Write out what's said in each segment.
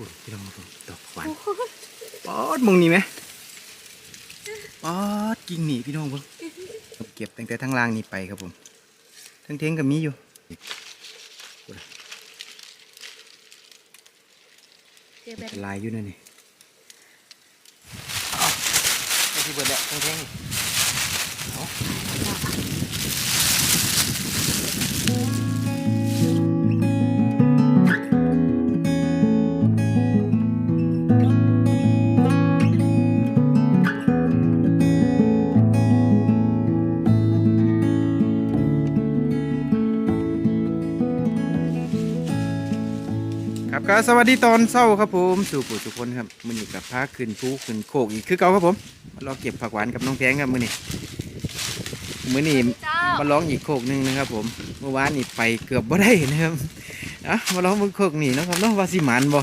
ปุ่นพี่น้องมาดูดอกหวานป๊อดมองนี่ไหมป๊อดกิ่งหนีพี่น้องเบิ่งเก็บตั้งแต่ทั้งล่างนี่ไปครับผม ทั้งเทงก็มีอยู่เจอแบบเป็นลายอยู่นั่นนี่เอาไอ้ที่เบิดแหละทั้งเทงนี่เอา ก็สวัสดีตอนเช้าครับผมสู่ผู้สุคนครับมื้อนี้กับพาขึ้นภูขึ้นโคกอีกคือเก่าครับผมมารอเก็บผักหวานกับน้องแพงครับมื้อนี้มื้อนี้เจ้ามาลองอีกโคกหนึงนะครับ ผมเมื่อวานนี่ไปเกือบบ่ได้นะครับอะมาลองมือโคกนี่เนาะครับเนาะว่าสิหมานบ่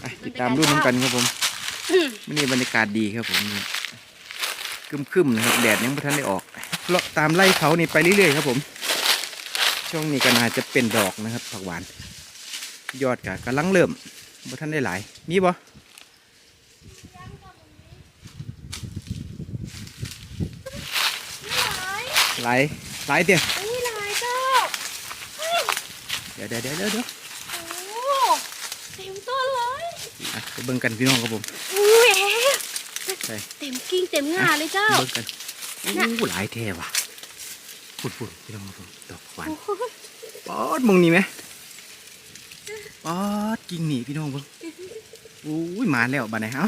ไปติดตามดูน้ำกันครับผมมื้อนี้บรรยากาศดีครับผมครึมๆนะครับแดดยังไม่ทันได้ออกเลาะตามไล่เขานี่ไปเรื่อยๆครับผม ช่วงนี้ก็น่าจะเป็นดอกนะครับผักหวาน ยอดกะกำลังเริ่มบ่ทันได้หลาย มีบ่หลายหลายเดียวนี่ลายเจ้าเดี๋ยวเดี๋ยวเดี๋ยวเดี๋ยวเดี๋ยวโอ้เต็มต้นเลยอะไปเบิ่งกันพี่น้องครับผมอุ้ยใช่เต็มกิ่งเต็มงาเลยเจ้าเบิ่งกันอู้หลายแท้ว่ะพูดพูดพี่น้องครับผมดอกหวานโอ้ยป๊อดมองนี่ไหม ป๊อดกิ่งหนีพี่น้องเบิ่งอุ้ยมาแล้วบัดไหนเอ้า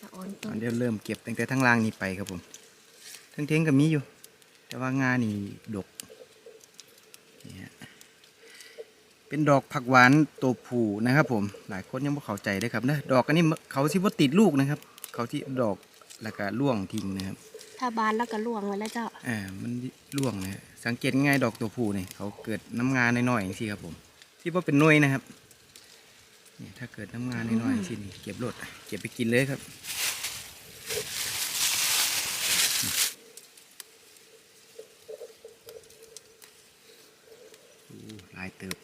สะออนต้ตนอนเดี๋ยวเริ่มเก็บตั้งแต่ทั้งล่างนี่ไปครับผม ทั้งเทงก็มีอยู่ แต่ว่างานี่ดกนี่ฮะเป็นดอกผักหวานตัวผูนะครับ ผม หลายคนยังไม่เข้าใจเลยครับนะดอกอันนี้เขาที่ว่าติดลูกนะครับ เขาที่ดอกแล้วก็ร่วงทิ้งนะครับ ถ้าบานแล้วก็ล่วงไว้แล้วเจ้า อ่า มันร่วงนะฮะสังเกตง่ายๆดอกตัวผูเนี่ยเขาเกิดน้ำงานน้อยๆอย่างที่ครับผม ที่ว่าเป็นหน่วยนะครับเนี่ยถ้าเกิดน้ำงานน้อยๆอย่างที่นี่เก็บรดเก็บไปกินเลยครับอู้หลายเติบ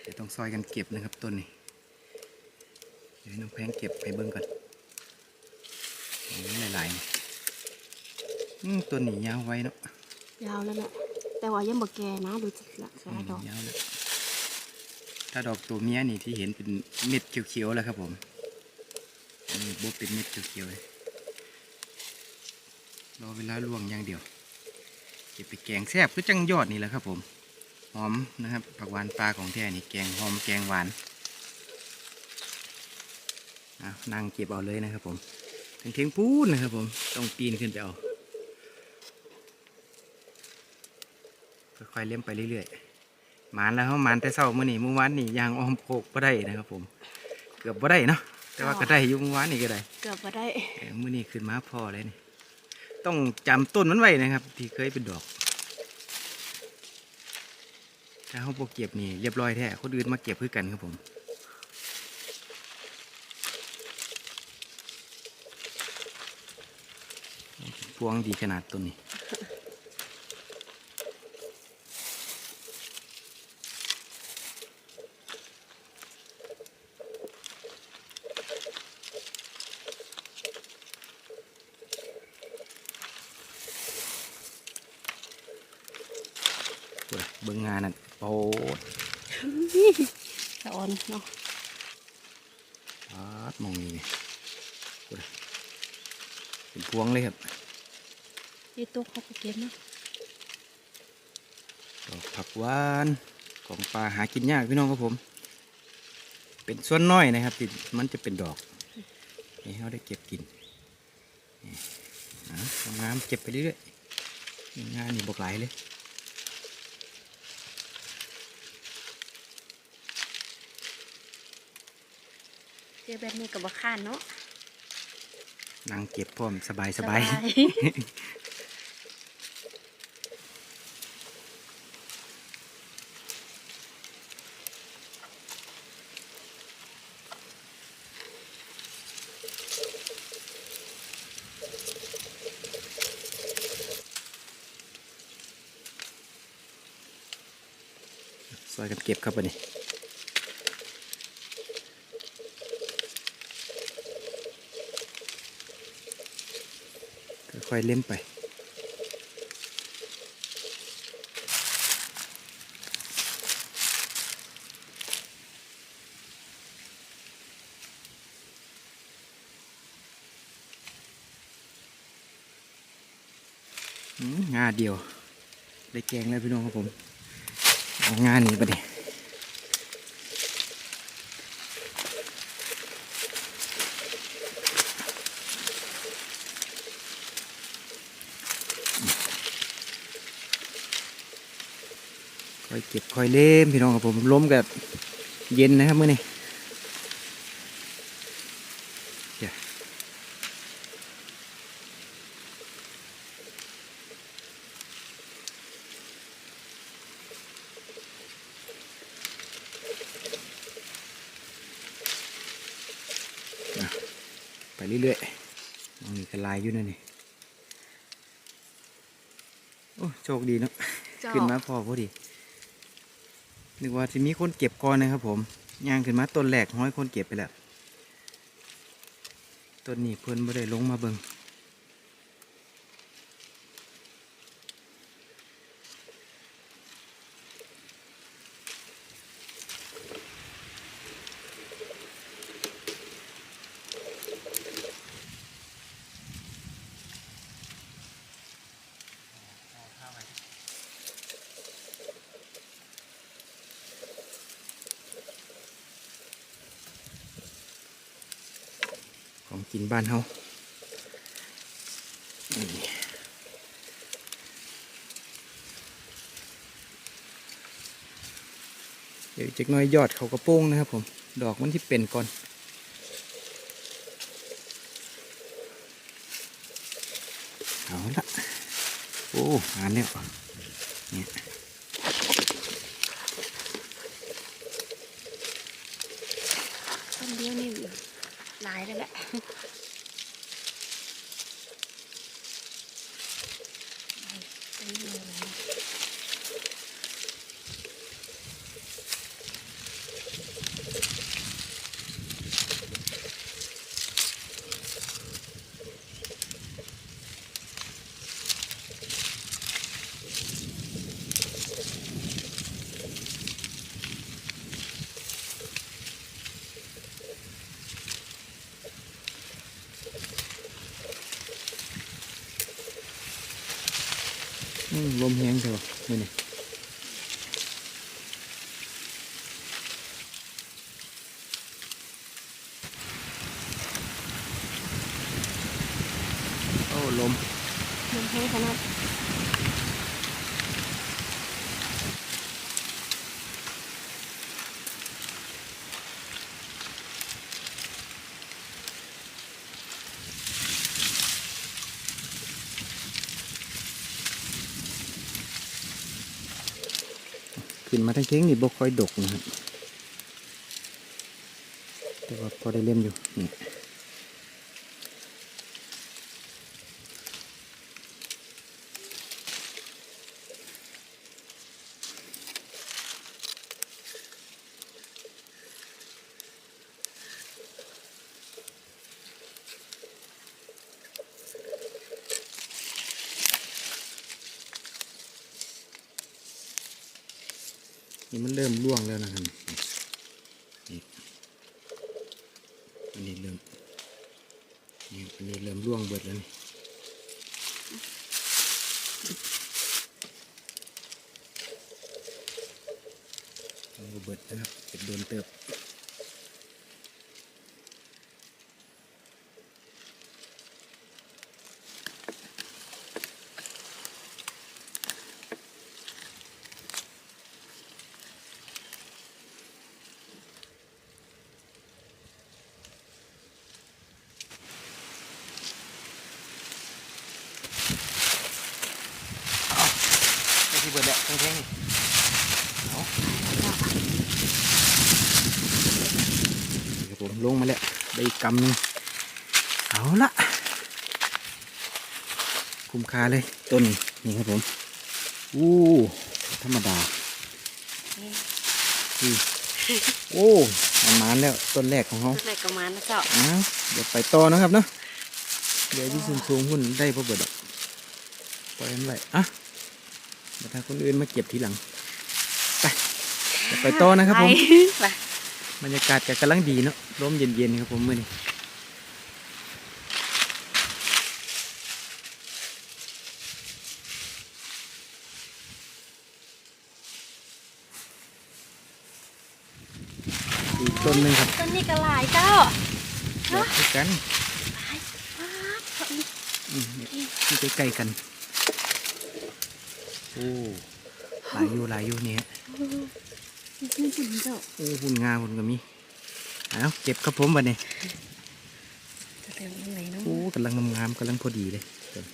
เดี๋ยวต้องซอยกันเก็บนะครับต้นนี้เดี๋ยวให้น้องแพงเก็บไปเบิ้งก่อนอย่างนี้หลายๆนี่อืมต้นนี้ยาวไว้เนาะยาวแล้วแหละแต่ว่ายังบ่แก่นะดูสิละสายดอกยาวแล้ว ถ้าดอกตัวเมียนี่ที่เห็นเป็นเม็ดเขียวๆแล้วครับผมนี่บบเป็นเม็ดเขียวๆเลยรอเวลาล่วงอย่างเดียวเก็บไปแกงแซ่บคือจังยอดนี่แหละครับผมหอมนะครับผักหวานปลาของแท้นี่แกงหอมแกงหวานนั่งเก็บเอาเลยนะครับผมถึงเทียงปูนนะครับผมต้องปีนขึ้นไปเอาค่อยๆเลี้ยมไปเรื่อยๆ หมานแล้วเขาหมานแต่เช้ามื่อนี้เมื่อวานนี่ยางอ้อมโคกบ่ได้นะครับ ผม เกือบบ่ได้เนาะแต่ว่าก็ได้อยู่เมื่อวานนี่ก็ได้เกือบบ่ได้เออมื่อนี้ขึ้นมาพอเลยนี่ต้องจำต้นมันไว้นะครับ ที่เคยเป็นดอก ถ้าเขาโปเก็บนี่เรียบร้อยแท้คนอื่นมาเก็บคือกันครับผมพวงดีขนาดต้นนี้ พูดอะเบิ่งงานนั่นโอ้ ดสะออนเนาะปาดมองนี่พูดอะเป็นพวงเลยครับนี่ตัวเขาก็เก็บเนาะดอกผักหวานของปลาหากินยากพี่น้องครับผม เป็นส่วนน้อยนะครับที่มันจะเป็นดอกให้เขาได้เก็บกินนี่อะงามๆเก็บไปเรื่อยๆงานนี่บกหลายเลย เจอแบบนี้ก็บ่ค้านเนาะนั่งเก็บพร้อมสบายสบายซอยกันเก็บครับวันนี้ ค่อยเล่มไป งาเดียว ได้แกงแล้วพี่น้องครับผม เอางานนี้ไปดิ ก็บค่อยเล่มพี่น้องครับผมล้มกับเย็นนะครับมื่อนี้เดี๋ยวอะไปเรื่อยๆมองนี่ก็ลายอยู่นั่นนี่ โอ้โชคดีเนาะเจ้าขึ้นมาพอพอดี นึกว่าที่มีคนเก็บก่อนนะครับผมย่างขึ้นมาต้นแหลกห้อยคนเก็บไปแล้วต้นนี้เพิ่นไม่ได้ลงมาเบิง่ง กินบ้านเฮาเดี๋ยวจักน้อยยอดเขากระโป้งนะครับผม ดอกมันที่เป็นก่อน เอาละโอ้งานแล้วเนี่ย ต้นเดียวนี่หลายแล้วแหละต้นเดียวเลย อืม ลมแห้งเถอะนี่นี่โอ้ลมลมแห้งขนาด ขึ้นมาทั้งเค้งนี่บกค่อยดกนะครับแต่ว่าพอได้เล่มอยู่นี่ นี่มันเริ่มร่วงแล้วนะครับนี่อันนี้เริ่มนี่อันนี้เริ่มร่วงเบิดแล้วนี่เอาเบิดนะครับเป็นโดนเติบ ไอ้ที่เบิดแล้วแข็งๆนี่เอานี่ครับผมลงมาแล้ว ได้อี กกำหนึงเอาละคุ้มค่าเลยต้นนี้นี่ครับผมอู้ธรรมดาอือโอ้มันมานแล้วต้นแรกของเขาต้นแรกก็มานะเจ้าอ้าวเดี๋ยวไปต่อนะครับเนาะเดี๋ยวที่สูงสูงๆหุ่นได้พอเบิดดอกปล่อยมันไว้อะเดี๋ยวถ้าคนอื่นมาเก็บทีหลัง ไปเดี๋ยวไปต่อนะครับผมไป บรรยากาศก็กำลังดีเนาะลมเย็นๆครับผมมื่อนี้อีกต้นหนึ่งครับต้นนี้ก็หลายเจ้าเดี๋ยวคุยกันหลายมากต้นนี้อืมเนี่ยที่ใกล้ๆกันโอ้หลายอยู่หลายอยู่เนี่ย นี่ปุ่นเจ้าโอ้หุ่นงาหุ่นก็มีเอาเก็บครับผมบัดนี้จะเติมตรงไหนเนาะโอ้กำลังงามๆกำลังพอดีเลยเดี๋ยว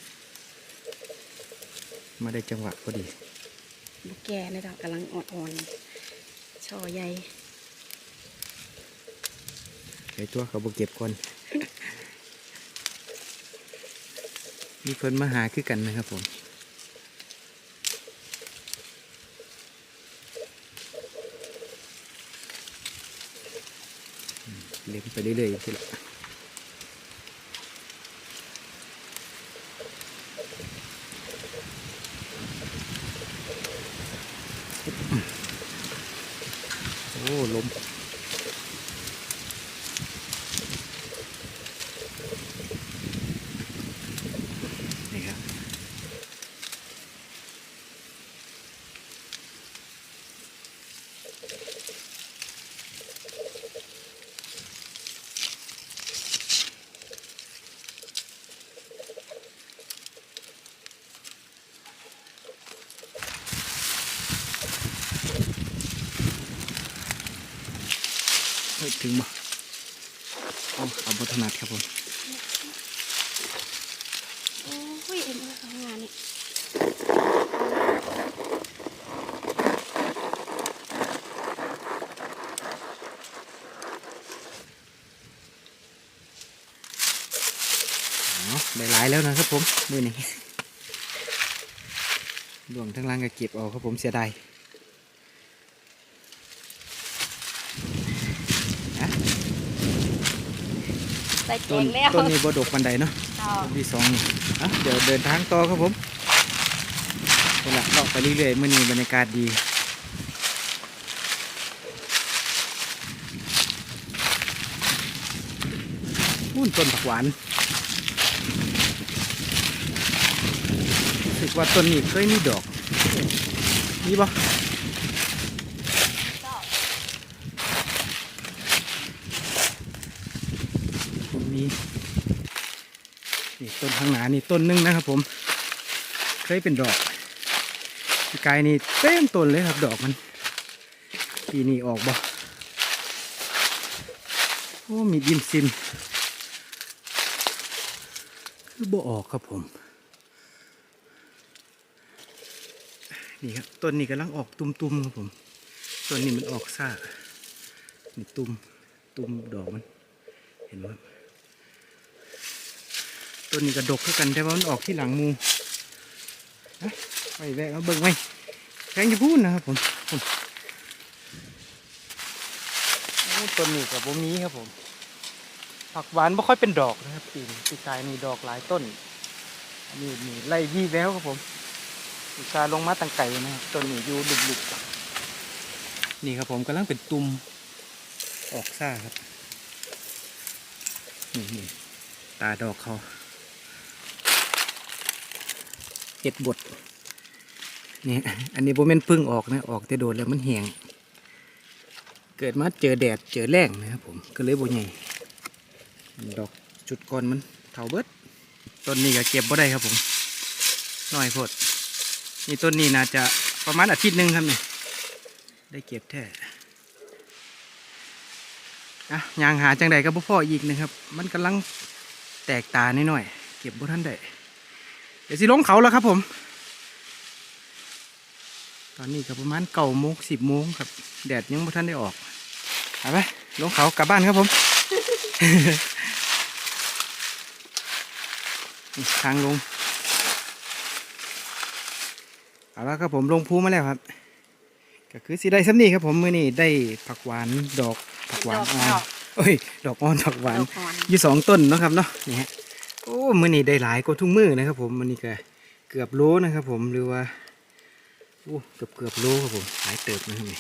มาได้จังหวะพอดีบุกแก่เลยดอกกำลังอ่อนๆช่อใหญ่ไอตัวเขาบเก็บก่อนมีคนมาหาคือกันนะครับผม เล็มไปเรื่อยๆทีละโอ้ลม ถึงบ่เอาเอาบทนัดครับผมโอ้ยเอ็มเอทำงานนี่เอาได้หลายแล้วนะครับผมมือนี้ดวงทั้งล่างก็เก็บเอาครับผมเสียดาย ใส่แกต้นงแล้วต้นนี้บดกบันไดเนาะเจ้าต้นที่สองนี่อะเดี๋ยวเดินทางต่อครับผมเป็นละเลาะไปเรื่อยๆมื่อนี้บรรยากาศดีหุ้นต้นผักหวานรู้สึกว่าต้นนี้เคยมีดอกมีปะ เจ้า มีนี่ ต้นข้างหนานี่ต้นหนึงนะครับ ผม เคยเป็นดอกปีกายนี่เต็มต้นเลยครับ ดอกมันปีนี้ออกบ่โอ้มีดินซินคือบ่ออกครับผม นี่ครับต้นนี้กำลังออกตุ่มๆครับผมต้นนี้มันออกซ่านี่ตุ่มตุ่มดอกมัน เห็นไหม ต้นนี้กระดกเท่ากันแต่ว่ามันออกที่หลังหมูนะไปแวะมาเบิ่งไหมแกงจะพูดนะครับผมผมโอ้ต้นนี้กับผมมีครับผม ผักหวานไม่ค่อยเป็นดอกนะครับปีนี้ปีกายมีดอกหลายต้นอันนี้มีไล่ยี่แววครับผมอุตสาห์ลงมาตั้งไก่นะครับต้นนี้อยู่ลุกๆนี่ครับผมกำลังเป็นตุ่มออกซ่าครับนี่นี่ตาดอกเขา เห็ดบดนี่อันนี้โบเมนพึ่งออกนะออกแต่โดนแล้วมันแหงเกิดมาเจอแดดเจอแรงนะครับผมก็เลยโบใหญ่ดอกจุดก่อนมันเถาเบิดต้นนี้ก็เก็บบ่ได้ครับผมน้อยโพดนี่ต้นนี้น่าจะประมาณอาทิตย์หนึ่งครับนี่ได้เก็บแท้อะยางหาจังใดก็บ่ออีกนะครับ มันกำลังแตกตาหน่อยๆเก็บบ่ทันได้ ดี๋ยวสิลงเขาแล้วครับผม ตอนนี้ก็ประมาณเก้าโมงสิบโมงครับ แดดยังบ่ทันได้ออกไปไปลงเขากลับบ้านครับผมนี่ทางลงเอาละครับผมลงภูมาแล้วครับ ก็คือสิได้สำนีครับผมมื้อนี้ได้ผักหวานดอกผักหวานดอกอ่อนดอกเอ้ยดอกอ่อนดอกหวานดอกอ่อนอยู่สองต้นเนาะครับเนาะนี่ฮะ โอ้มือนี่ได้หลายกว่าทุกมือนะครับ ผมมือนี่ก็เกือบโลนะครับ ผมหรือว่าโอ้เกือบเกือบโลครับผมหลายเติบนะครับนี่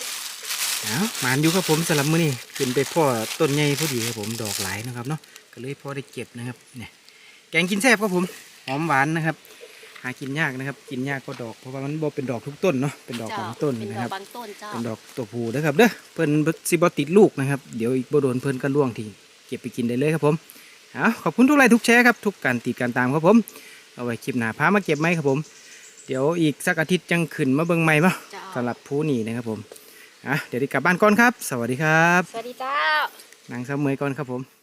เอาหมานอยู่ครับผมสำหรับมือนี่ขึ้นไปพ่อต้นใหญ่พอดีครับผมดอกหลายนะครับเนาะก็เลยพอได้เก็บนะครับเนี่ยแกงกินแซ่บครับผมหอมหวานนะครับ หากินยากนะครับ กินยากก็ดอกเพราะว่ามันบ่เป็นดอกทุกต้นเนาะเป็นดอกบางต้นเป็นนะดคอรักบบางต้นเจ้าเป็นดอกตัวผู้นะครับเด้อเพิ่นสิบ่ติดลูกนะครับ เดี๋ยวอีกบ่โดนเพิ่นก็ล่วงทิ้งเก็บไปกินได้เลยครับผม เอาขอบคุณทุกไลค์ทุกแชร์ครับทุกการติดการตามครับผมเอาไว้คลิปหน้าพามาเก็บไหมครับผม เดี๋ยวอีกสักอาทิตย์จังขึ้นมาเบิ่งใหม่เนาะเจ้าสำหรับผู้นี้นะครับผมอะเดี๋ยวได้กลับบ้านก่อนครับ สวัสดีครับสวัสดีเจ้า นางสาวเมยก่อนครับผม